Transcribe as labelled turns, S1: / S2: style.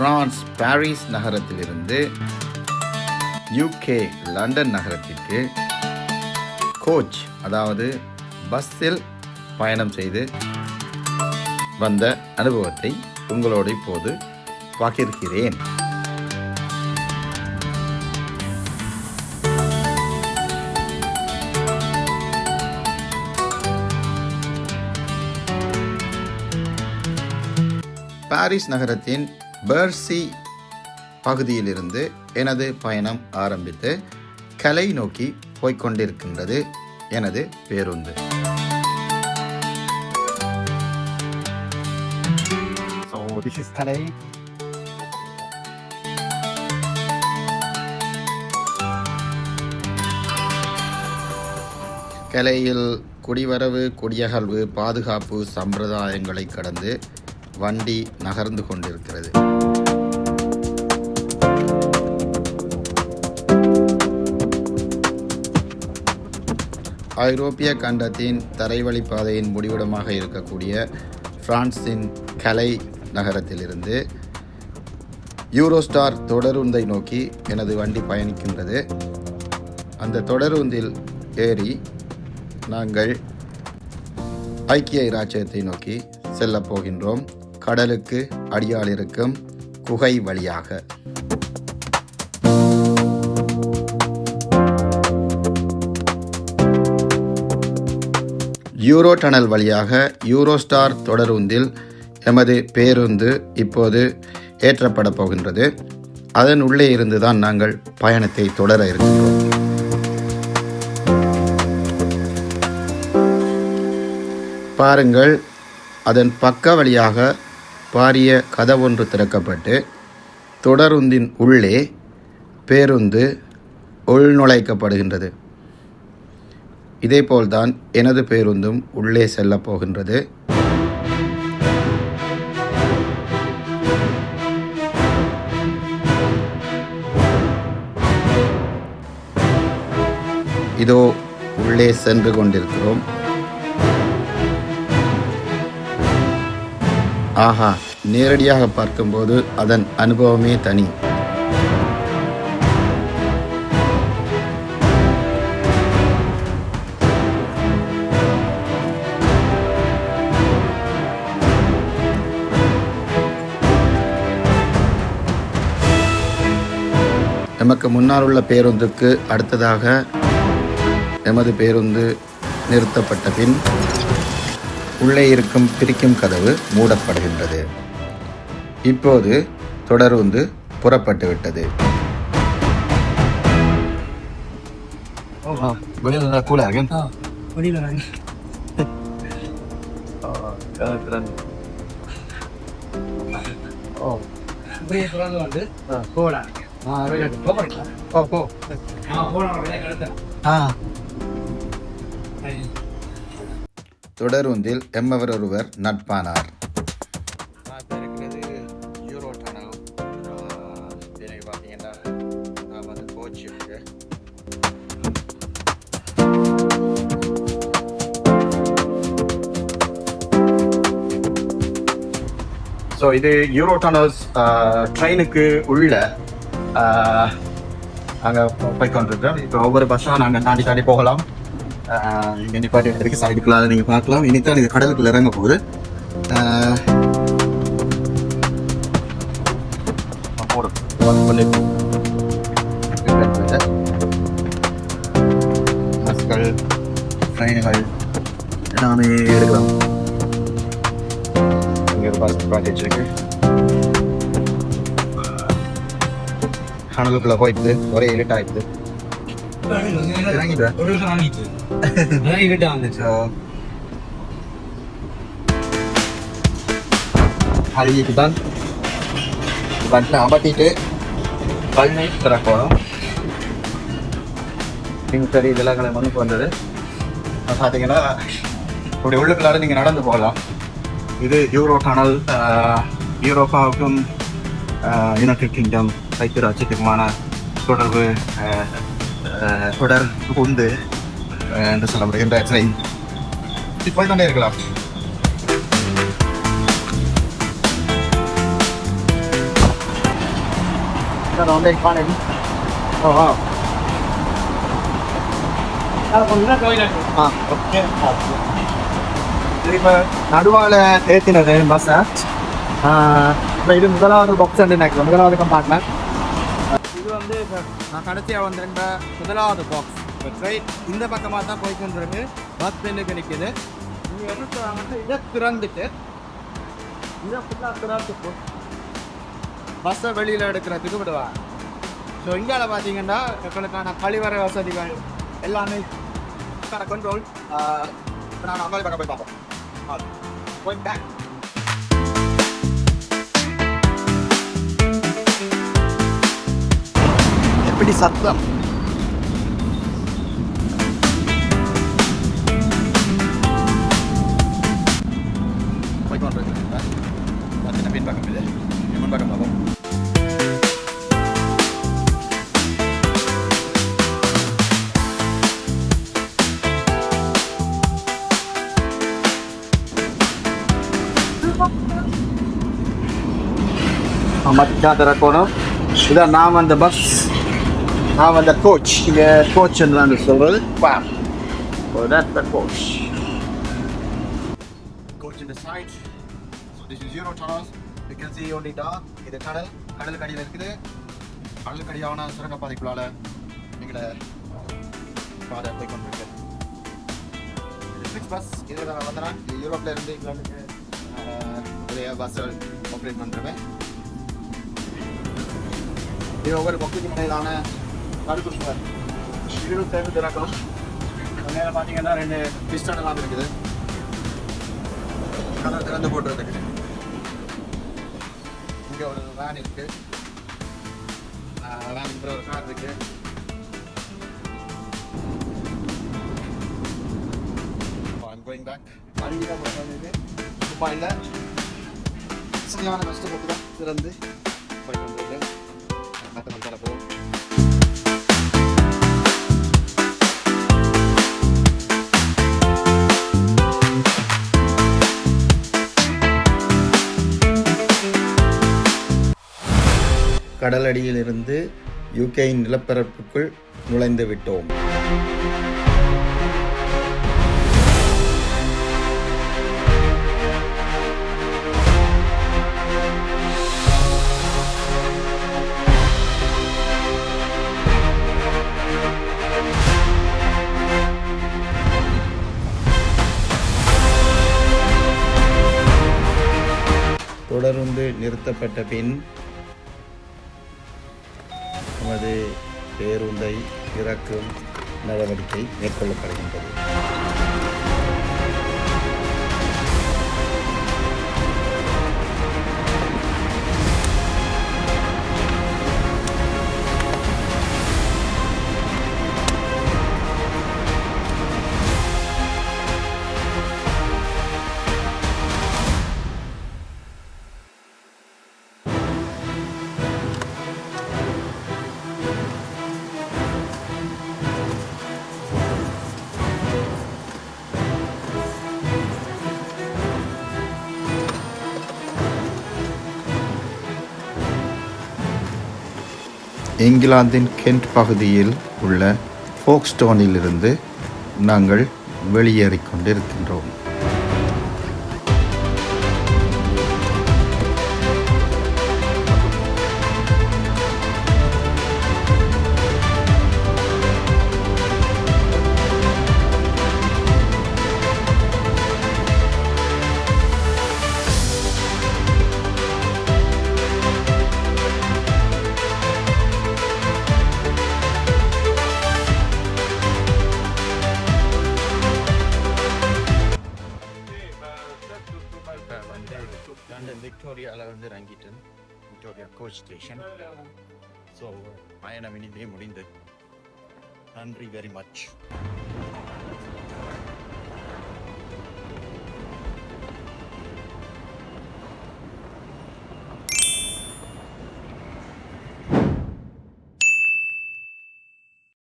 S1: France Paris நகரத்திலிருந்து UK London நகரத்திற்கு coach அதாவது பஸ்ஸில் பயணம் செய்து வந்த அனுபவத்தை உங்களோடு இப்போது பகிர்கிறேன். பாரிஸ் நகரத்தின் பெர்சி பகுதியிலிருந்து எனது பயணம் ஆரம்பித்து கலை நோக்கி போய்க் கொண்டிருக்கின்றது எனது பேருந்து
S2: this is.
S1: கலையில் குடிவரவு குடியகழ்வு பாதுகாப்பு சம்பிரதாயங்களை கடந்து வண்டி நகர்ந்து கொண்டிருக்கிறது. ஐரோப்பிய கண்டத்தின் தரைவழி பாதையின் முடிவிடமாக இருக்கக்கூடிய பிரான்சின் கலை நகரத்திலிருந்து யூரோஸ்டார் தொடருந்தை நோக்கி எனது வண்டி பயணிக்கின்றது. அந்த தொடருந்தில் ஏறி நாங்கள் ஐக்கிய இராச்சியத்தை நோக்கி செல்லப் போகின்றோம். கடலுக்கு அடியால் இருக்கும் குகை வழியாக. யூரோ டனல் வழியாக யூரோஸ்டார் தொடருந்தில் எமது பேருந்து இப்போது ஏற்றப்பட போகின்றது. அதன் உள்ளே இருந்துதான் நாங்கள் பயணத்தை தொடர இருக்கின்றோம். பாருங்கள் அதன் பக்க வழியாக பாரிய கதவொன்று திறக்கப்பட்டு தொடருந்தின் உள்ளே பேருந்து உள்நுழைக்கப்படுகின்றது. இதேபோல்தான் எனது பேருந்தும் உள்ளே செல்லப் போகின்றது. இதோ உள்ளே சென்று கொண்டிருக்கிறோம். ஆஹா. நேரடியாக பார்க்கும்போது அதன் அனுபவமே தனி. நமக்கு முன்னால் உள்ள பேருந்துக்கு அடுத்ததாக எமது பேருந்து நிறுத்தப்பட்ட பின் உள்ளே இருக்கும் பிரிக்கும் கதவு மூடப்படுகின்றது இப்போது தொடருந்து புறப்பட்டு விட்டது
S2: Oh. Oh. Oh. Ha.
S3: போடா. ஆ,
S1: தொடருந்தில் எம்மவர் ஒருவர் நட்பானார். நான் இப்போ இருக்கிறது யூரோ டனல். எனக்கு பார்த்தீங்கன்னா நான் வந்து கோச் இருக்கு
S2: ஸோ இது யூரோ டனல்ஸ் ட்ரெயினுக்கு உள்ள அங்கே போய் கொண்டிருக்கோம் இப்போ ஒவ்வொரு பஸ்ஸாக நாங்கள் தாண்டி தாண்டி போகலாம். இங்கே நிப்பாட்டி இடத்துக்கு சைடுக்குள்ளால நீங்கள் பார்க்கலாம். இனித்தான் இது கடலுக்குள்ள இறங்க போகுது. பஸ்கள் ட்ரெயின்கள் எல்லாமே எடுக்கலாம். இங்கே ஒரு பஸ் ஒரே இருட்டாயிடுது இறங்கிட்டேன்
S3: ஒரு நிமிஷம் வாங்கிட்டு. இருட்டா வந்துச்சு.
S2: அழுகிட்டு தான் பட்டில் திறக்கணும் நீங்கள் சரி இதெல்லாம் கிளம்பி வந்தது பார்த்தீங்கன்னா இப்படி உள்ளுக்குள்ளார நீங்கள் நடந்து போகலாம் இது யூரோ டனல் யூரோப்பாவுக்கும் யுனைடெட் கிங்டம் ஐக்கியராட்சியத்துக்குமான தொடர்பு ஆஹ், ஆஹ், தொடர் உண்டு ஆஹ், என்று சொல்லப்படுகின்ற போய் கொண்டே இருக்கலாம் நடுவால் பஸ்ஸை இப்போ இது முதலாவது பாக்ஸ் வந்து எனக்கு முதலாவது கம்பார்ட்மெண்ட் இது வந்து இப்போ நான் கடைசியாக வந்திருந்த முதலாவது பாக்ஸ் இப்போ ட்ரெயின் இந்த பக்கமாக தான் போய்க்கொண்டிருக்கு. பஸ் பெண்ணுக்கு நிற்கிது நீங்கள் என்ன சொல்கிறாங்கன்னா இதை திறந்துட்டு இதை ஃபுல்லாக திறந்துட்டு பஸ்ஸை வெளியில் எடுக்கிறதுக்கு விடுவாங்க ஸோ இந்தியாவில் பார்த்தீங்கன்னா எங்களுக்கான கழிவறை வசதிகள் எல்லாமே கண்ட்ரோல் இப்போ நான் அங்காளி பக்கம் போய் பார்ப்போம். போய் பேக் எப்படி சத்தம். போய் கொண்டிருக்கு பார்த்தீங்கன்னா பின் பக்கம் இது நான் வந்த கோச் இங்கே coach So that's the coach. Coach in the side. So this is zero tunnels. You can see only dark. இது கடல் கடலுக்கு அடியில் இருக்குது கடலுக்கு அடியான சுரங்க பாதைக்குள்ளால எங்களை பாதை போய் கொண்டிருக்கு சிக்ஸ் பஸ் இதில் நான் வந்தேன் இது யூரோப்ல இருந்து இங்கிலாந்துக்கு நிறைய பஸ்ஸுகள் ஆப்ரேட் பண்ணுறேன் இது ஒவ்வொரு பக்குக்கு மேலான தடுப்பு சுவர் இருபது சேர்ந்து திறக்கும் மேலே பார்த்தீங்கன்னா ரெண்டு பிஸ்டன்லாம் இருக்குது. கலர் திறந்து போட்டுறதுக்கு. இங்கே ஒரு வேன் இருக்கு. வேன் ஒரு கார் இருக்கு. I'm going back. அடிக்கடி போகிறது சும்மா இல்லை சரியான கஷ்டப்பட்டு தான் திறந்து போய் வந்துருக்கு மற்ற மக்களை போகும்
S1: கடலடியிலிருந்து யூகேயின் நிலப்பரப்புக்குள் நுழைந்து விட்டோம். தொடர்ந்து நிறுத்தப்பட்ட பின் நமது பேருந்தை இறக்கும் நடவடிக்கை மேற்கொள்ளப்படுகின்றது. இங்கிலாந்தின் கென்ட் பகுதியில் உள்ள ஃபோக்ஸ்டோனிலிருந்து நாங்கள் வெளியேறிக் கொண்டிருக்கின்றோம். ஸோ பயணம் இனிதே முடிந்தது நன்றி வெரி மச்